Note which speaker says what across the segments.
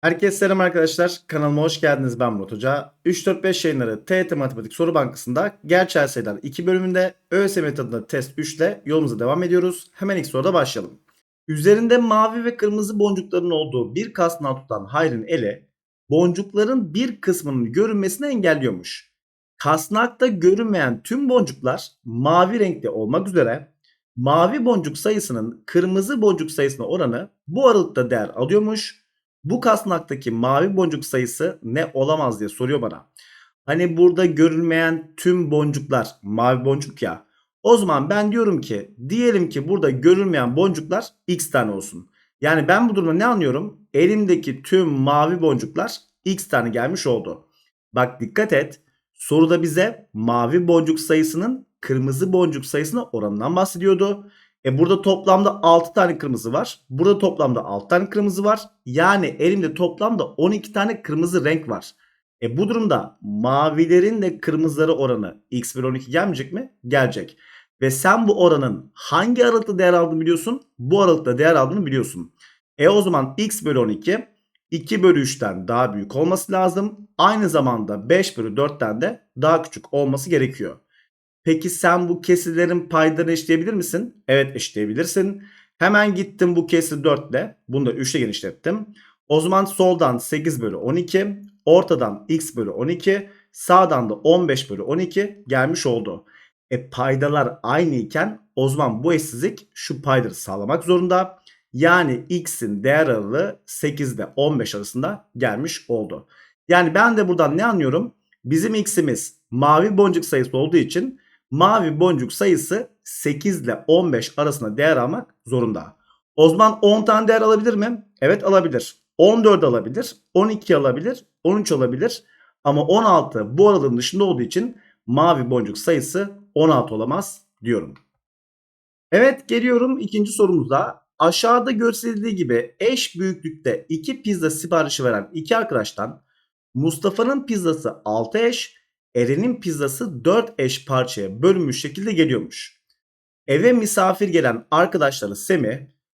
Speaker 1: Herkese selam arkadaşlar. Kanalıma hoş geldiniz. Ben Murat Hoca. 3-4-5 yayınları TET Matematik Soru Bankası'nda gerçel sayılar 2 bölümünde ÖSYM tadında test 3 ile yolumuza devam ediyoruz. Hemen ilk soruda başlayalım. Üzerinde mavi ve kırmızı boncukların olduğu bir kasnağı tutan Hayr'ın eli boncukların bir kısmının görünmesini engelliyormuş. Kasnakta görünmeyen tüm boncuklar mavi renkte olmak üzere mavi boncuk sayısının kırmızı boncuk sayısına oranı bu aralıkta değer alıyormuş. Bu kasnaktaki mavi boncuk sayısı ne olamaz diye soruyor bana. Hani burada görülmeyen tüm boncuklar mavi boncuk ya. O zaman ben diyorum ki diyelim ki burada görülmeyen boncuklar x tane olsun. Yani ben bu durumda ne anlıyorum? Elimdeki tüm mavi boncuklar x tane gelmiş oldu. Bak dikkat et. Soruda bize mavi boncuk sayısının kırmızı boncuk sayısına oranından bahsediyordu. E burada toplamda 6 tane kırmızı var. Burada toplamda 6 tane kırmızı var. Yani elimde toplamda 12 tane kırmızı renk var. E bu durumda mavilerin de kırmızıları oranı x bölü 12 gelmeyecek mi? Gelecek. Ve sen bu oranın hangi aralıkta değer aldığını biliyorsun? Bu aralıkta değer aldığını biliyorsun. E o zaman x bölü 12 2 bölü 3'ten daha büyük olması lazım. Aynı zamanda 5 bölü 4'ten de daha küçük olması gerekiyor. Peki sen bu kesirlerin paylarını eşitleyebilir misin? Evet eşitleyebilirsin. Hemen gittim bu kesri 4 ile. Bunu da 3 ile genişlettim. O zaman soldan 8 bölü 12. Ortadan x bölü 12. Sağdan da 15 bölü 12 gelmiş oldu. E paydalar aynı iken o zaman bu eşsizlik şu payları sağlamak zorunda. Yani x'in değer aralığı 8 ile 15 arasında gelmiş oldu. Yani ben de buradan ne anlıyorum? Bizim x'imiz mavi boncuk sayısı olduğu için mavi boncuk sayısı 8 ile 15 arasında değer almak zorunda. O zaman 10 tane değer alabilir mi? Evet alabilir. 14 alabilir, 12 alabilir, 13 alabilir. Ama 16 bu aralığın dışında olduğu için mavi boncuk sayısı 16 olamaz diyorum. Evet geliyorum ikinci sorumuza. Aşağıda gösterildiği gibi eş büyüklükte iki pizza siparişi veren iki arkadaştan Mustafa'nın pizzası 6 eş, Eren'in pizzası 4 eş parçaya bölünmüş şekilde geliyormuş. Eve misafir gelen arkadaşları Semih,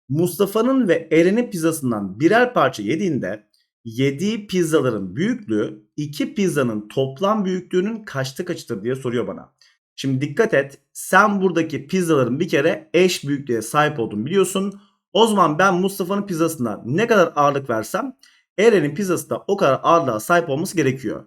Speaker 1: Mustafa'nın ve Eren'in pizzasından birer parça yediğinde yediği pizzaların büyüklüğü iki pizzanın toplam büyüklüğünün kaçta kaçıdır diye soruyor bana. Şimdi dikkat et sen buradaki pizzaların bir kere eş büyüklüğe sahip olduğunu biliyorsun. O zaman ben Mustafa'nın pizzasına ne kadar ağırlık versem Eren'in pizzası da o kadar ağırlığa sahip olması gerekiyor.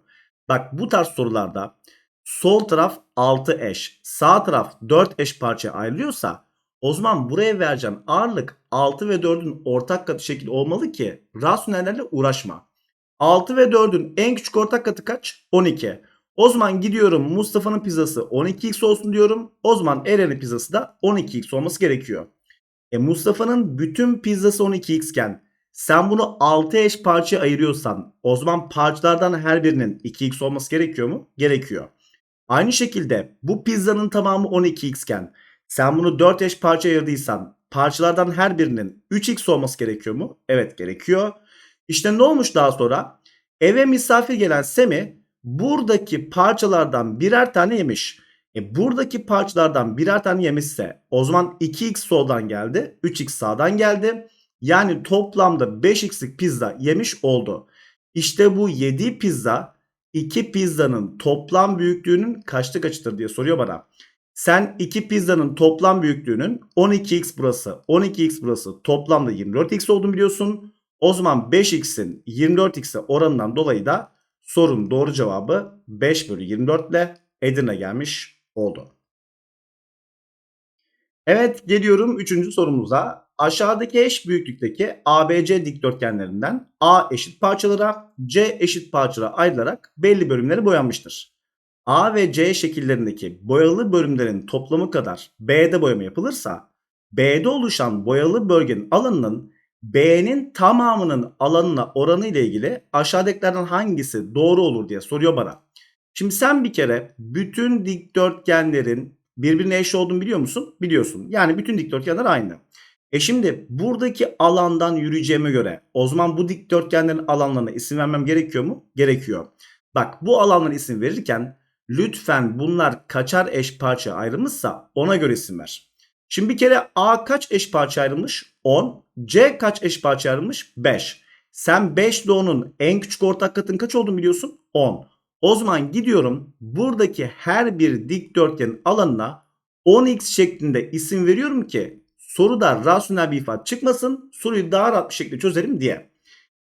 Speaker 1: Bak bu tarz sorularda sol taraf 6 eş, sağ taraf 4 eş parçaya ayrılıyorsa o zaman buraya vereceğim ağırlık 6 ve 4'ün ortak katı şekil olmalı ki rasyonellerle uğraşma. 6 ve 4'ün en küçük ortak katı kaç? 12. O zaman gidiyorum Mustafa'nın pizzası 12x olsun diyorum. O zaman Eren'in pizzası da 12x olması gerekiyor. E Mustafa'nın bütün pizzası 12x iken sen bunu 6 eş parçaya ayırıyorsan o zaman parçalardan her birinin 2x olması gerekiyor mu? Gerekiyor. Aynı şekilde bu pizzanın tamamı 12x iken sen bunu 4 eş parça ayırdıysan parçalardan her birinin 3x olması gerekiyor mu? Evet gerekiyor. İşte ne olmuş daha sonra? Eve misafir gelen Semi buradaki parçalardan birer tane yemiş. E buradaki parçalardan birer tane yemişse o zaman 2x soldan geldi, 3x sağdan geldi. Yani toplamda 5x'lik pizza yemiş oldu. İşte bu yediği pizza iki pizzanın toplam büyüklüğünün kaçta kaçıdır diye soruyor bana. Sen iki pizzanın toplam büyüklüğünün 12x burası 12x burası toplamda 24x olduğunu biliyorsun. O zaman 5x'in 24x'e oranından dolayı da sorunun doğru cevabı 5 bölü 24 ile Edirne gelmiş oldu. Evet geliyorum 3. sorumuza. Aşağıdaki eş büyüklükteki ABC dikdörtgenlerinden A eşit parçalara, C eşit parçalara ayrılarak belli bölümleri boyanmıştır. A ve C şekillerindeki boyalı bölümlerin toplamı kadar B'de boyama yapılırsa B'de oluşan boyalı bölgenin alanının B'nin tamamının alanına oranı ile ilgili aşağıdakilerden hangisi doğru olur diye soruyor bana. Şimdi sen bir kere bütün dikdörtgenlerin birbirine eş olduğunu biliyor musun? Biliyorsun. Yani bütün dikdörtgenler aynı. E şimdi buradaki alandan yürüyeceğime göre o zaman bu dikdörtgenlerin alanlarına isim vermem gerekiyor mu? Gerekiyor. Bak bu alanlara isim verirken lütfen bunlar kaçar eş parça ayrılmışsa ona göre isim ver. Şimdi bir kere A kaç eş parça ayrılmış? 10. C kaç eş parça ayrılmış? 5. Sen 5 ile 10'un en küçük ortak katın kaç olduğunu biliyorsun? 10. O zaman gidiyorum buradaki her bir dikdörtgenin alanına 10x şeklinde isim veriyorum ki soruda rasyonel bir ifade çıkmasın. Soruyu daha rahat bir şekilde çözerim diye.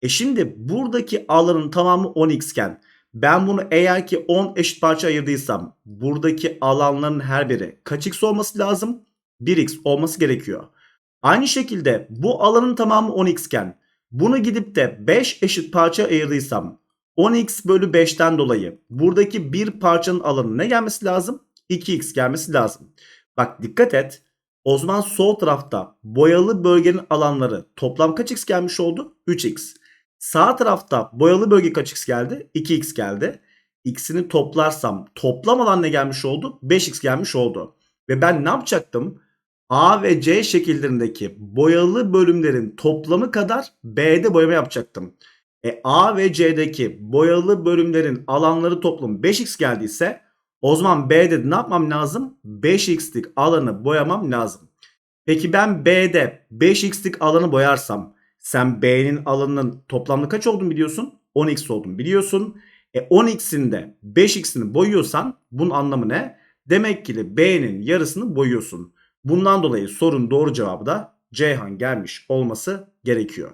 Speaker 1: E şimdi buradaki alanın tamamı 10x iken ben bunu eğer ki 10 eşit parça ayırdıysam buradaki alanların her biri kaç x olması lazım? 1x olması gerekiyor. Aynı şekilde bu alanın tamamı 10x iken bunu gidip de 5 eşit parça ayırdıysam 10x bölü 5'ten dolayı buradaki bir parçanın alanı ne gelmesi lazım? 2x gelmesi lazım. Bak dikkat et. O zaman sol tarafta boyalı bölgenin alanları toplam kaç x gelmiş oldu? 3x. Sağ tarafta boyalı bölge kaç x geldi? 2x geldi. X'ini toplarsam toplam alan ne gelmiş oldu? 5x gelmiş oldu. Ve ben ne yapacaktım? A ve C şekillerindeki boyalı bölümlerin toplamı kadar B'de boyama yapacaktım. E, A ve C'deki boyalı bölümlerin alanları toplamı 5x geldiyse o zaman B'de ne yapmam lazım? 5x'lik alanı boyamam lazım. Peki ben B'de 5x'lik alanı boyarsam sen B'nin alanının toplamda kaç olduğunu biliyorsun? 10x olduğunu biliyorsun. E 10x'in de 5x'ini boyuyorsan bunun anlamı ne? Demek ki B'nin yarısını boyuyorsun. Bundan dolayı sorun doğru cevabı da Ceyhan gelmiş olması gerekiyor.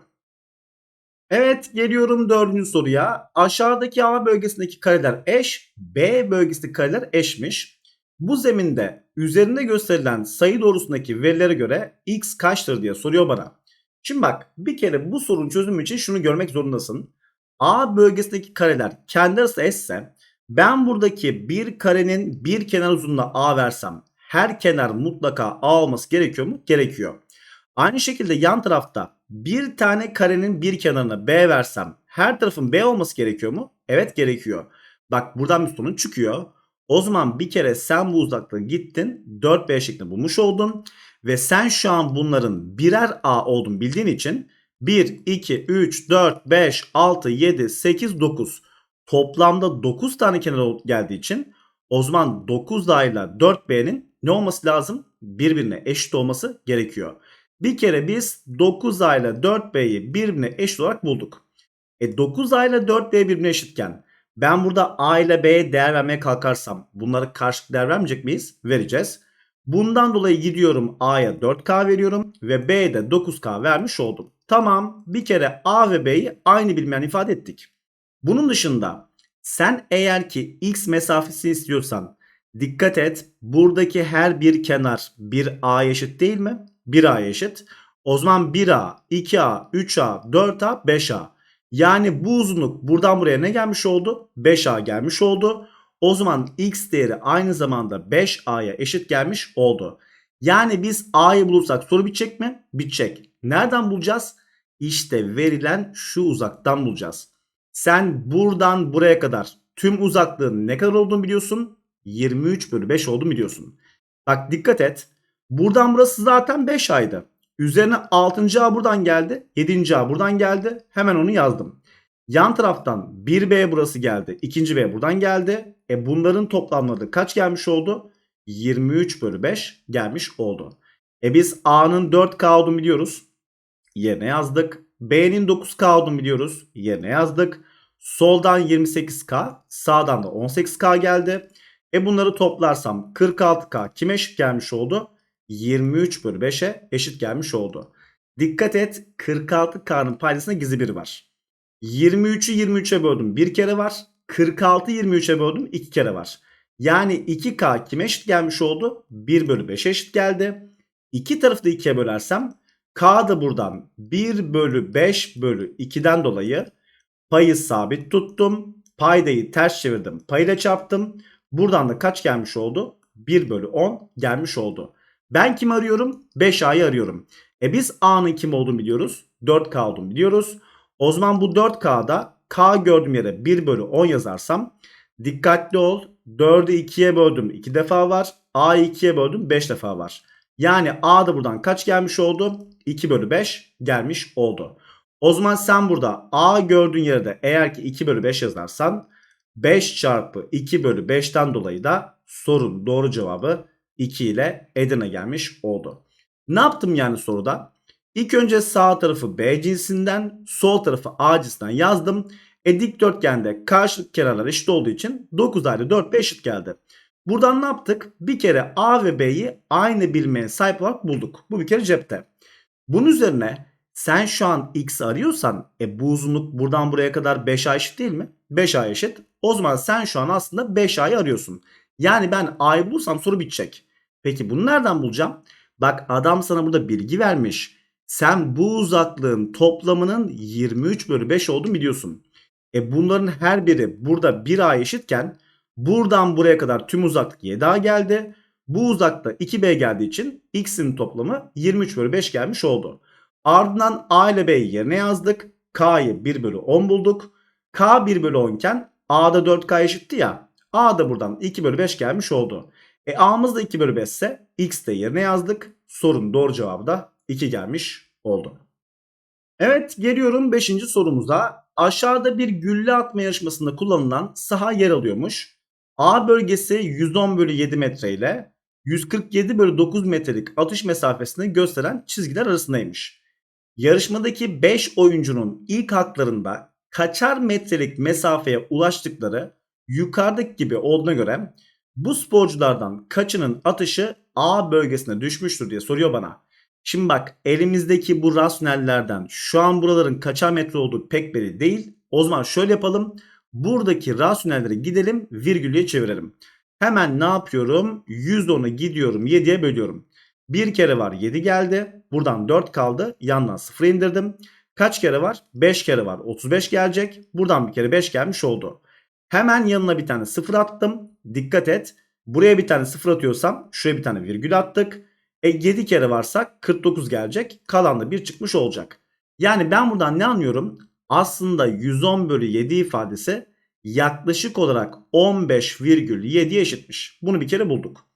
Speaker 1: Evet geliyorum dördüncü soruya. Aşağıdaki A bölgesindeki kareler eş, B bölgesindeki kareler eşmiş. Bu zeminde üzerinde gösterilen sayı doğrusundaki verilere göre x kaçtır diye soruyor bana. Şimdi bak bir kere bu sorunun çözümü için şunu görmek zorundasın. A bölgesindeki kareler kendi arası eşse ben buradaki bir karenin bir kenar uzunluğuna A versem her kenar mutlaka A olması gerekiyor mu? Gerekiyor. Aynı şekilde yan tarafta bir tane karenin bir kenarına B versem her tarafın B olması gerekiyor mu? Evet gerekiyor. Bak buradan bir sonuç çıkıyor. O zaman bir kere sen bu uzaklığı gittin 4B şeklinde bulmuş oldun. Ve sen şu an bunların birer A olduğunu bildiğin için 1, 2, 3, 4, 5, 6, 7, 8, 9 toplamda 9 tane kenar geldiği için o zaman 9 dahil 4B'nin ne olması lazım? Birbirine eşit olması gerekiyor. Bir kere biz 9A ile 4B'yi birbirine eşit olarak bulduk. E 9A ile 4B birbirine eşitken ben burada A ile B'ye değer vermeye kalkarsam bunları karşılıklı değer vermeyecek miyiz? Vereceğiz. Bundan dolayı gidiyorum A'ya 4K veriyorum ve B'ye de 9K vermiş oldum. Tamam bir kere A ve B'yi aynı bilmeyen ifade ettik. Bunun dışında sen eğer ki X mesafesi istiyorsan dikkat et buradaki her bir kenar bir A eşit değil mi? 1A eşit. O zaman 1A, 2A, 3A, 4A, 5A. Yani bu uzunluk buradan buraya ne gelmiş oldu? 5A gelmiş oldu. O zaman x değeri aynı zamanda 5a'ya eşit gelmiş oldu. Yani biz a'yı bulursak soru bitecek mi? Bitecek. Nereden bulacağız? İşte verilen şu uzaktan bulacağız. Sen buradan buraya kadar tüm uzaklığın ne kadar olduğunu biliyorsun. 23 bölü 5 olduğunu biliyorsun. Bak dikkat et. Buradan burası zaten 5 aydı. Üzerine 6. A buradan geldi. 7. A buradan geldi. Hemen onu yazdım. Yan taraftan 1B burası geldi. 2. B buradan geldi. E bunların toplamları kaç gelmiş oldu? 23 bölü 5 gelmiş oldu. E biz A'nın 4K olduğunu biliyoruz. Yerine yazdık. B'nin 9K olduğunu biliyoruz. Yerine yazdık. Soldan 28K, sağdan da 18K geldi. E bunları toplarsam 46K kime eşit gelmiş oldu? 23 bölü 5'e eşit gelmiş oldu. Dikkat et 46K'nın paydasında gizli bir var. 23'ü 23'e böldüm bir kere var. 46 23'e böldüm iki kere var. Yani 2K kime eşit gelmiş oldu? 1 bölü 5'e eşit geldi. İki tarafı da 2'ye bölersem K da buradan 1 bölü 5 bölü 2'den dolayı payı sabit tuttum. Paydayı ters çevirdim. Payla çarptım. Buradan da kaç gelmiş oldu? 1 bölü 10 gelmiş oldu. Ben kim arıyorum? 5A'yı arıyorum. E biz A'nın kim olduğunu biliyoruz. 4K olduğunu biliyoruz. O zaman bu 4K'da K gördüğüm yere 1 bölü 10 yazarsam dikkatli ol. 4'ü 2'ye böldüm 2 defa var. A'yı 2'ye böldüm 5 defa var. Yani A da buradan kaç gelmiş oldu? 2 bölü 5 gelmiş oldu. O zaman sen burada A gördüğün yerde eğer ki 2 bölü 5 yazarsan 5 çarpı 2 bölü 5'ten dolayı da sorun doğru cevabı 2 ile Edirne gelmiş oldu. Ne yaptım yani soruda? İlk önce sağ tarafı B cinsinden, sol tarafı A cinsinden yazdım. E dikdörtgende karşılık kenarlar eşit olduğu için 9 ayrı 4 5 eşit geldi. Buradan ne yaptık? Bir kere A ve B'yi aynı bilmeye sahip olarak bulduk. Bu bir kere cepte. Bunun üzerine sen şu an X arıyorsan e bu uzunluk buradan buraya kadar 5A eşit değil mi? 5A eşit. O zaman sen şu an aslında 5A'yı arıyorsun. Yani ben A'yı bulursam soru bitecek. Peki bunu nereden bulacağım? Bak adam sana burada bilgi vermiş. Sen bu uzaklığın toplamının 23 bölü 5 olduğunu biliyorsun. E bunların her biri burada 1A eşitken buradan buraya kadar tüm uzaklık 7A geldi. Bu uzakta 2B geldiği için x'in toplamı 23 bölü 5 gelmiş oldu. Ardından A ile B'yi yerine yazdık. K'yı 1 bölü 10 bulduk. K 1 bölü 10 iken A'da 4K eşitti ya. A da buradan 2 bölü 5 gelmiş oldu. E A'mız da 2 bölü 5 ise X de yerine yazdık. Sorun doğru cevabı da 2 gelmiş oldu. Evet geliyorum 5. sorumuza. Aşağıda bir gülle atma yarışmasında kullanılan saha yer alıyormuş. A bölgesi 110 bölü 7 metre ile 147 bölü 9 metrelik atış mesafesini gösteren çizgiler arasındaymış. Yarışmadaki 5 oyuncunun ilk haklarında kaçar metrelik mesafeye ulaştıkları yukarıdaki gibi olduğuna göre bu sporculardan kaçının atışı A bölgesine düşmüştür diye soruyor bana. Şimdi bak elimizdeki bu rasyonellerden şu an buraların kaçar metre olduğu pek belli değil. O zaman şöyle yapalım. Buradaki rasyonelleri gidelim virgülle çevirelim. Hemen ne yapıyorum? 110'u gidiyorum 7'ye bölüyorum. Bir kere var 7 geldi. Buradan 4 kaldı. Yandan 0 indirdim. Kaç kere var? 5 kere var. 35 gelecek. Buradan bir kere 5 gelmiş oldu. Hemen yanına bir tane 0 attım. Dikkat et. Buraya bir tane 0 atıyorsam şuraya bir tane virgül attık. E 7 kere varsa 49 gelecek. Kalan da 1 çıkmış olacak. Yani ben buradan ne anlıyorum? Aslında 110 bölü 7 ifadesi yaklaşık olarak 15,7'ye eşitmiş. Bunu bir kere bulduk.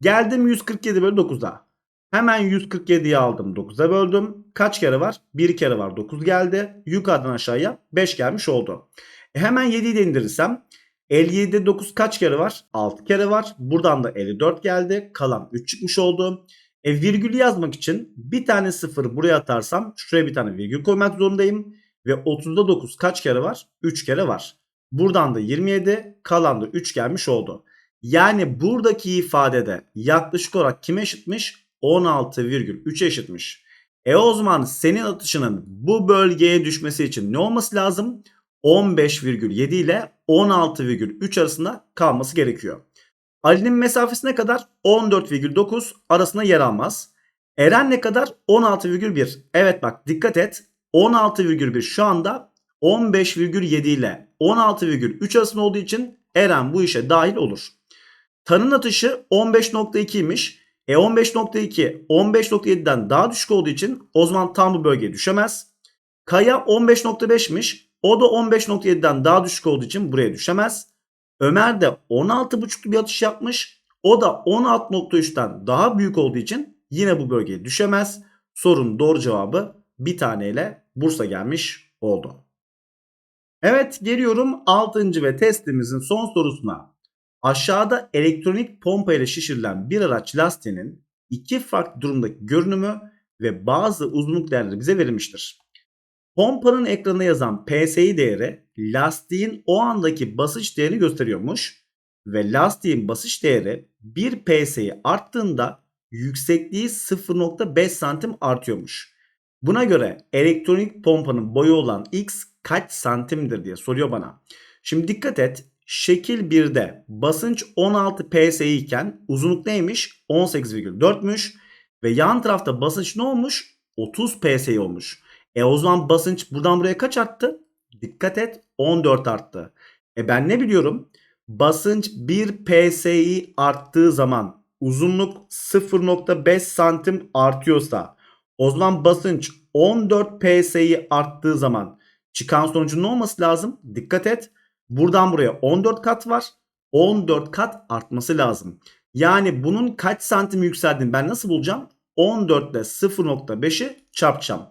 Speaker 1: Geldim 147 bölü 9'a. Hemen 147'yi aldım 9'a böldüm. Kaç kere var? 1 kere var 9 geldi. Yukarıdan aşağıya 5 gelmiş oldu. E hemen 7'yi de indirirsem 57'de 9 kaç kere var? 6 kere var. Buradan da 54 geldi. Kalan 3 çıkmış oldu. E virgülü yazmak için bir tane 0 buraya atarsam şuraya bir tane virgül koymak zorundayım. Ve 30'da 9 kaç kere var? 3 kere var. Buradan da 27 kalan da 3 gelmiş oldu. Yani buradaki ifadede yaklaşık olarak kime eşitmiş? 16,3 eşitmiş. E o zaman senin atışının bu bölgeye düşmesi için ne olması lazım? 15,7 ile 16,3 arasında kalması gerekiyor. Ali'nin mesafesine kadar 14,9 arasında yer almaz. Eren ne kadar? 16,1. Evet bak dikkat et. 16,1 şu anda 15,7 ile 16,3 arasında olduğu için Eren bu işe dahil olur. Tanın atışı 15.2'ymiş. E 15.2 15.7'den daha düşük olduğu için o zaman tam bu bölgeye düşemez. Kaya 15.5'miş. O da 15.7'den daha düşük olduğu için buraya düşemez. Ömer de 16.5'lu bir atış yapmış. O da 16.3'ten daha büyük olduğu için yine bu bölgeye düşemez. Sorunun doğru cevabı bir taneyle Bursa gelmiş oldu. Evet geliyorum 6. ve testimizin son sorusuna. Aşağıda elektronik pompa ile şişirilen bir araç lastiğinin iki farklı durumdaki görünümü ve bazı uzunluk değerleri bize verilmiştir. Pompanın ekranına yazan PSI değeri lastiğin o andaki basınç değerini gösteriyormuş ve lastiğin basınç değeri 1 PSI arttığında yüksekliği 0.5 santim artıyormuş. Buna göre elektronik pompanın boyu olan X kaç santimdir diye soruyor bana. Şimdi dikkat et şekil 1'de basınç 16 PSI iken uzunluk neymiş? 18,4'müş ve yan tarafta basınç ne olmuş? 30 PSI olmuş. E o zaman basınç buradan buraya kaç arttı? Dikkat et 14 arttı. E ben ne biliyorum? Basınç 1 PSI arttığı zaman uzunluk 0.5 santim artıyorsa o zaman basınç 14 PSI arttığı zaman çıkan sonucun ne olması lazım? Dikkat et. Buradan buraya 14 kat var. 14 kat artması lazım. Yani bunun kaç santim yükseldiğini ben nasıl bulacağım? 14 ile 0.5'i çarpacağım.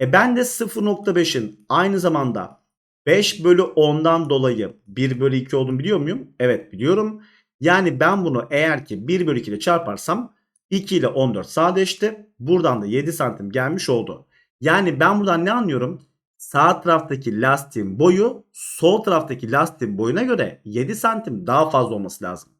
Speaker 1: E ben de 0.5'in aynı zamanda 5 bölü 10'dan dolayı 1 bölü 2 olduğunu biliyor muyum? Evet biliyorum. Yani ben bunu eğer ki 1 bölü 2 ile çarparsam 2 ile 14 sadeleşti. Buradan da 7 santim gelmiş oldu. Yani ben buradan ne anlıyorum? Sağ taraftaki lastiğin boyu sol taraftaki lastiğin boyuna göre 7 santim daha fazla olması lazım.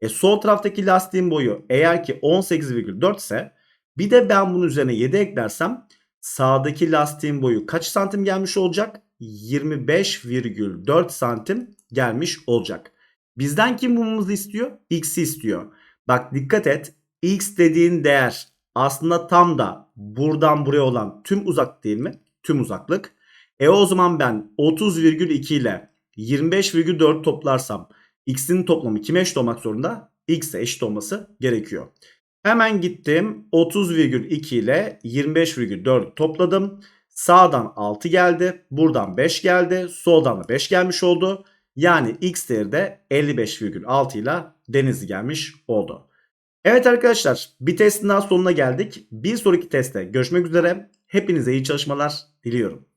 Speaker 1: E sol taraftaki lastiğin boyu eğer ki 18,4 ise bir de ben bunun üzerine 7 eklersem sağdaki lastiğin boyu kaç santim gelmiş olacak? 25,4 santim gelmiş olacak. Bizden kim bulmamızı istiyor? X'i istiyor. Bak dikkat et. X dediğin değer aslında tam da buradan buraya olan tüm uzak değil mi? Tüm uzaklık. E o zaman ben 30,2 ile 25,4 toplarsam x'in toplamı kime eşit olmak zorunda? x'e eşit olması gerekiyor. Hemen gittim 30,2 ile 25,4 topladım. Sağdan 6 geldi. Buradan 5 geldi. Soldan da 5 gelmiş oldu. Yani x değeri de 55,6 ile Denizli gelmiş oldu. Evet arkadaşlar bir testin daha sonuna geldik. Bir sonraki testte görüşmek üzere. Hepinize iyi çalışmalar diliyorum.